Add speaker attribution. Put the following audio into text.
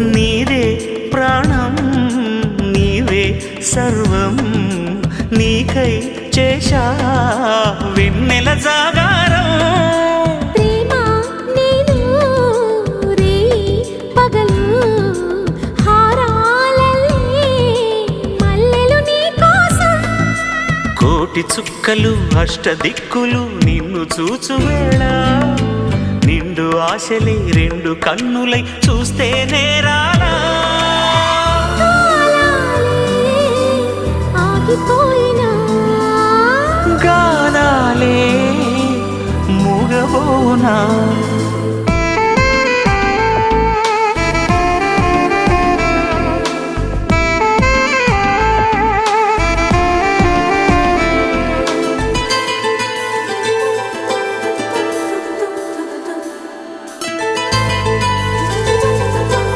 Speaker 1: నీదే ప్రాణం నీవే సర్వం నీకై చేశా వెన్నెల జాగారం. కోటి చుక్కలు అష్టదిక్కులు నిన్ను చూచువేళ నిండు ఆశలే రెండు కన్నులై చూస్తే যাব না